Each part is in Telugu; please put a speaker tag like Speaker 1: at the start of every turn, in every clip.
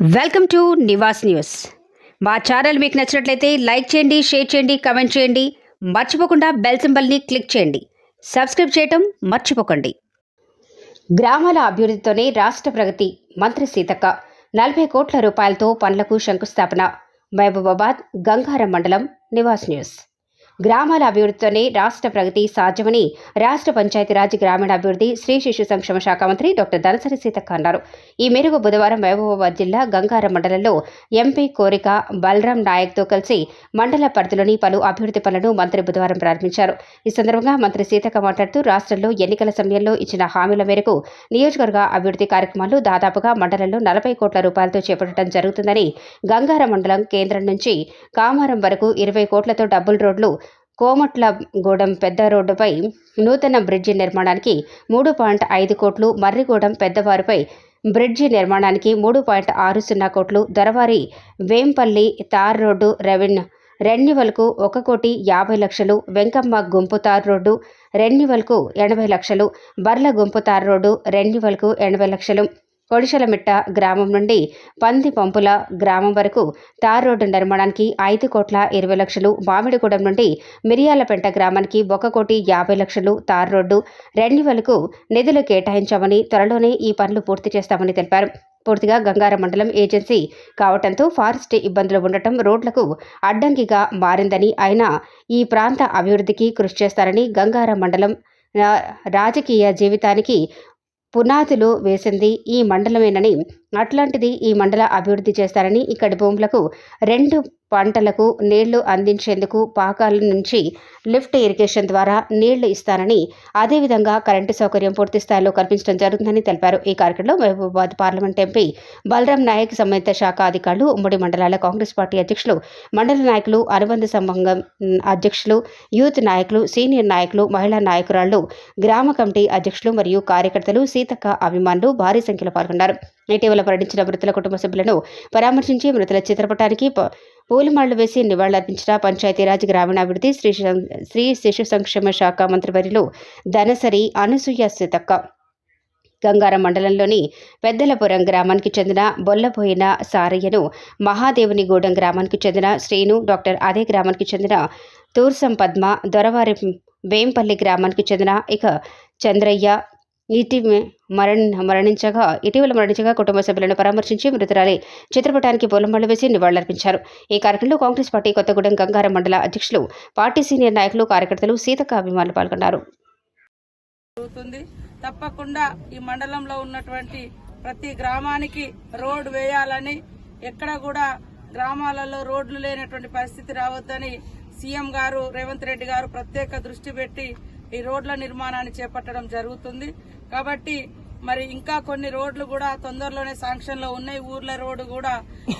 Speaker 1: Welcome to Nivas news. మా ఛానల్ మీకు నచ్చినట్లయితే లైక్ చేయండి షేర్ చేయండి కమెంట్ చేయండి. మర్చిపోకుండా బెల్ సింబల్ని క్లిక్ చేయండి. సబ్స్క్రైబ్ చేయటం మర్చిపోకండి. గ్రామాల అభివృద్ధితోనే రాష్ట్ర ప్రగతి మంత్రి సీతక్క. నలభై కోట్ల రూపాయలతో పనులకు శంకుస్థాపన. మహబూబాబాద్ గంగారం మండలం నివాస్ న్యూస్. గ్రామాల అభివృద్ధితోనే రాష్ట్ర ప్రగతి సాధ్యమని రాష్ట్ర పంచాయతీరాజ్ గ్రామీణాభివృద్ధి శ్రీ శిశు సంక్షేమ శాఖ మంత్రి డాక్టర్ దనసరి సీతక్క అన్నారు. ఈ మేరకు బుధవారం మహబూబాబాద్ జిల్లా గంగారం మండలంలో ఎంపీ కోరిక బలరాం నాయక్తో కలిసి మండల పరిధిలోని పలు అభివృద్ధి పనులను మంత్రి బుధవారం ప్రారంభించారు. ఈ సందర్భంగా మంత్రి సీతక్క మాట్లాడుతూ రాష్ట్రంలో ఎన్నికల సమయంలో ఇచ్చిన హామీల మేరకు నియోజకవర్గ అభివృద్ధి కార్యక్రమాలు దాదాపుగా మండలంలో నలభై కోట్ల రూపాయలతో చేపట్టడం జరుగుతుందని గంగారం మండలం కేంద్రం నుంచి కామారం వరకు ఇరవై కోట్లతో డబుల్ రోడ్లు కోమట్ల గూడెం పెద్ద రోడ్డుపై నూతన బ్రిడ్జి నిర్మాణానికి మూడు పాయింట్ ఐదు కోట్లు మర్రిగూడెం పెద్దవారిపై బ్రిడ్జి నిర్మాణానికి మూడు పాయింట్ ఆరు సున్నా కోట్లు Doravari Vempalli tar road revenue రెన్యువల్కు ఒక కోటి యాభై లక్షలు వెంకమ్మ గుంపు తార్ రోడ్డు రెన్యువల్కు ఎనభై లక్షలు బర్ల గుంపు తార్ రోడ్డు రెన్యువల్కు ఎనభై లక్షలు కొడిశలమిట్ట గ్రామం నుండి పంది పంపుల గ్రామం వరకు తార్ రోడ్డు నిర్మాణానికి ఐదు కోట్ల ఇరవై లక్షలు మామిడిగూడెం నుండి మిరియాలపెంట గ్రామానికి ఒక కోటి యాభై లక్షలు తార్ రోడ్డు రెన్యువల్కు నిధులు కేటాయించామని త్వరలోనే ఈ పనులు పూర్తి చేస్తామని తెలిపారు. పూర్తిగా గంగార మండలం ఏజెన్సీ కావటంతో ఫారెస్ట్ ఇబ్బందులు ఉండటం రోడ్లకు అడ్డంకిగా మారిందని ఆయన ఈ ప్రాంత అభివృద్ధికి కృషి చేస్తారని గంగార మండలం రాజకీయ జీవితానికి పునాదులు వేసింది ఈ మండలమేనని అట్లాంటిది ఈ మండల అభివృద్ధి చేస్తారని ఇక్కడి భూములకు రెండు పంటలకు నీళ్ళు అందించేందుకు పాకాల నుంచి లిఫ్ట్ ఇరిగేషన్ ద్వారా నీళ్ళు ఇస్తారని అదేవిధంగా కరెంటు సౌకర్యం పూర్తి స్థాయిలో కల్పించడం జరుగుతుందని తెలిపారు. ఈ కార్యక్రమంలో మహబూబాబాద్ పార్లమెంట్ ఎంపీ బలరాం నాయక్ సంబంధిత శాఖ అధికారులు ఉమ్మడి మండలాల కాంగ్రెస్ పార్టీ అధ్యక్షులు మండల నాయకులు అనుబంధ సంఘం అధ్యక్షులు యూత్ నాయకులు సీనియర్ నాయకులు మహిళా నాయకురాళ్ళు గ్రామ కమిటీ అధ్యక్షులు మరియు కార్యకర్తలు సీతక్క అభిమానులు భారీ సంఖ్యలో పాల్గొన్నారు. ఇటీవల మరణించిన మృతుల కుటుంబ సభ్యులను పరామర్శించి మృతుల చిత్రపటానికి ప- పూలమాళ్ళు వేసి నివాళులర్పించిన పంచాయతీరాజ్ గ్రామీణాభివృద్ధి శ్రీ శ్రీ శిశు సంక్షేమ శాఖ మంత్రివర్యులు ధనసరి అనసూయ సీతక్క. గంగారం మండలంలోని పెద్దలపురం గ్రామానికి చెందిన బొల్లబోయిన సారయ్యను మహాదేవునిగూడెం గ్రామానికి చెందిన శ్రీను డాక్టర్ అదే గ్రామానికి చెందిన తూర్సం పద్మ దొరవారి వేంపల్లి గ్రామానికి చెందిన ఇక చంద్రయ్య ఇటీవల మరణ మరణించగా ఇటీవల మరణించగా కుటుంబ సభ్యులను పరామర్శించి మృతురాలి చిత్రపటానికి పూలమాలు వేసి నివాళులర్పించారు. ఈ కార్యక్రమంలో కాంగ్రెస్ పార్టీ కొత్తగూడెం గంగారం మండల అధ్యక్షులు పార్టీ సీనియర్ నాయకులు కార్యకర్తలు సీతక్క అభిమానులు పాల్గొన్నారు.
Speaker 2: జరుగుతుంది. తప్పకుండా ఈ మండలంలో ఉన్నటువంటి ప్రతి గ్రామానికి రోడ్డు వేయాలని ఎక్కడ కూడా గ్రామాలలో రోడ్లు లేనటువంటి పరిస్థితి రావద్దని సీఎం గారు రేవంత్ రెడ్డి గారు ప్రత్యేక దృష్టి పెట్టి ఈ రోడ్ల నిర్మాణాన్ని చేపట్టడం జరుగుతుంది. కాబట్టి మరి ఇంకా కొన్ని రోడ్లు కూడా తొందరలోనే శాంక్షన్లో ఉన్నాయి. ఊర్ల రోడ్డు కూడా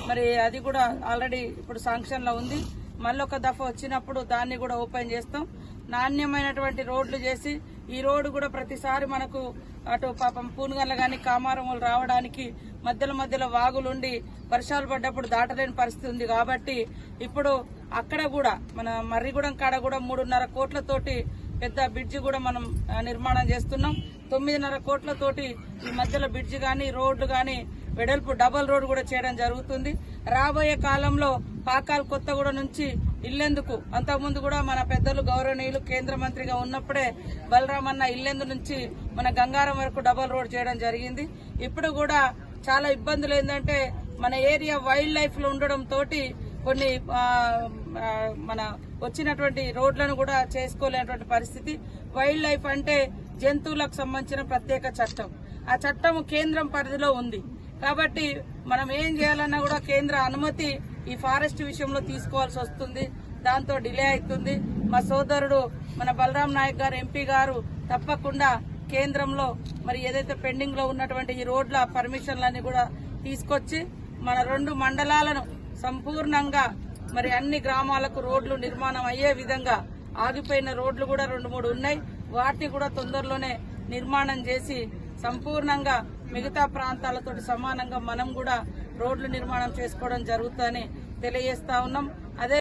Speaker 2: మరి అది కూడా ఆల్రెడీ ఇప్పుడు శాంక్షన్లో ఉంది. మళ్ళీ ఒక దఫా వచ్చినప్పుడు దాన్ని కూడా ఓపెన్ చేస్తాం. నాణ్యమైనటువంటి రోడ్లు చేసి ఈ రోడ్డు కూడా ప్రతిసారి మనకు అటు పాపం పూనుగల్ల కానీ కామారములు రావడానికి మధ్యలో మధ్యలో వాగులుండి వర్షాలు పడ్డప్పుడు దాటలేని పరిస్థితి ఉంది కాబట్టి ఇప్పుడు అక్కడ కూడా మన మర్రిగూడెం కాడ కూడా మూడున్నర కోట్లతోటి పెద్ద బ్రిడ్జి కూడా మనం నిర్మాణం చేస్తున్నాం. తొమ్మిదిన్నర కోట్లతోటి ఈ మధ్యలో బ్రిడ్జి కానీ రోడ్లు కానీ వెడల్పు డబల్ రోడ్ కూడా చేయడం జరుగుతుంది. రాబోయే కాలంలో పాకాల్ కొత్తగూడ నుంచి ఇల్లెందుకు అంతకుముందు కూడా మన పెద్దలు గౌరవనీయులు కేంద్ర మంత్రిగా ఉన్నప్పుడే బలరామన్న ఇల్లెందు నుంచి మన గంగారం వరకు డబల్ రోడ్ చేయడం జరిగింది. ఇప్పుడు కూడా చాలా ఇబ్బందులు ఏంటంటే మన ఏరియా వైల్డ్ లైఫ్లో ఉండడం తోటి కొన్ని మన వచ్చినటువంటి రోడ్లను కూడా చేసుకోలేనటువంటి పరిస్థితి. వైల్డ్ లైఫ్ అంటే జంతువులకు సంబంధించిన ప్రత్యేక చట్టం. ఆ చట్టం కేంద్రం పరిధిలో ఉంది. కాబట్టి మనం ఏం చేయాలన్నా కూడా కేంద్ర అనుమతి ఈ ఫారెస్ట్ విషయంలో తీసుకోవాల్సి వస్తుంది. దాంతో డిలే అవుతుంది. మా సోదరుడు మన బలరాం నాయక్ గారు ఎంపీ గారు తప్పకుండా కేంద్రంలో మరి ఏదైతే పెండింగ్లో ఉన్నటువంటి ఈ రోడ్ల పర్మిషన్లన్నీ కూడా తీసుకొచ్చి మన రెండు మండలాలను సంపూర్ణంగా మరి అన్ని గ్రామాలకు రోడ్లు నిర్మాణం అయ్యే విధంగా ఆగిపోయిన రోడ్లు కూడా రెండు మూడు ఉన్నాయి. వాటిని కూడా తొందరలోనే నిర్మాణం చేసి సంపూర్ణంగా మిగతా ప్రాంతాలతో సమానంగా మనం కూడా రోడ్లు నిర్మాణం చేసుకోవడం జరుగుతుందని తెలియజేస్తా ఉన్నాం. అదే